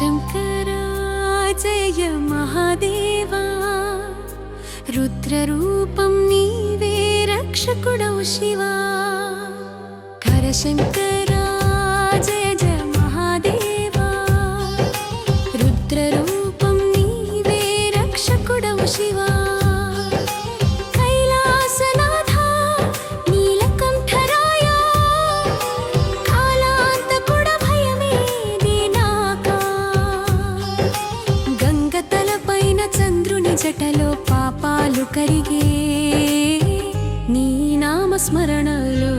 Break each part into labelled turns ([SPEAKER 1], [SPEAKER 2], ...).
[SPEAKER 1] शङ्करा जय महादेवा रुद्ररूपं नीवे रक्षकुडौ शिवा करशङ्कर పాపాలు నీ నామస్మరణలో.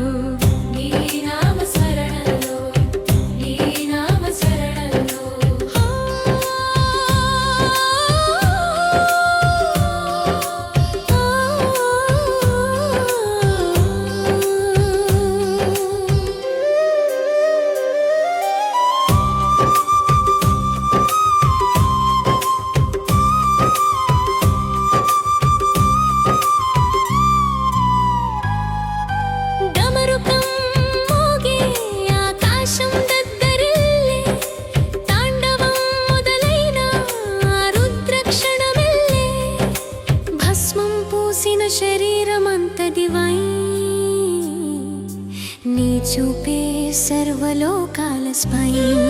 [SPEAKER 1] చూపే సర్వలోకాల స్వయం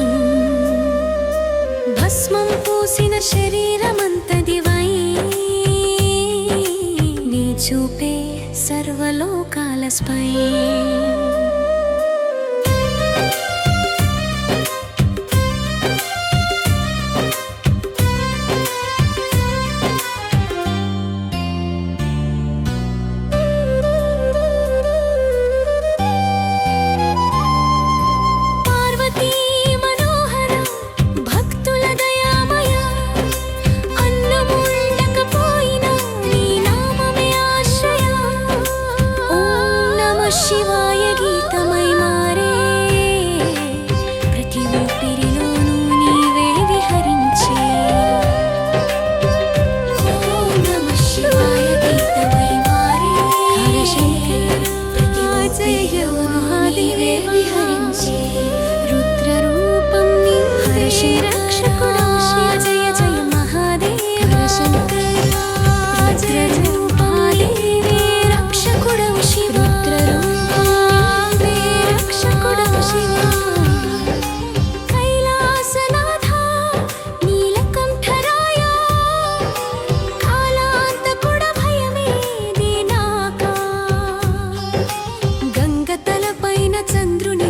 [SPEAKER 1] భస్మం పూసిన శరీరమంతదివై నీ చూపే సర్వలోకాల స్వయం శివాయ గీతమై మారే. ప్రతి ఊపిరిలోనూ నీవే విహరించే. నమ శివాయ గీతమై మారే.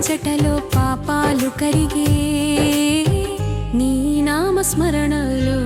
[SPEAKER 1] ముచ్చటలో పాపాలు కరిగే నీ నామస్మరణలో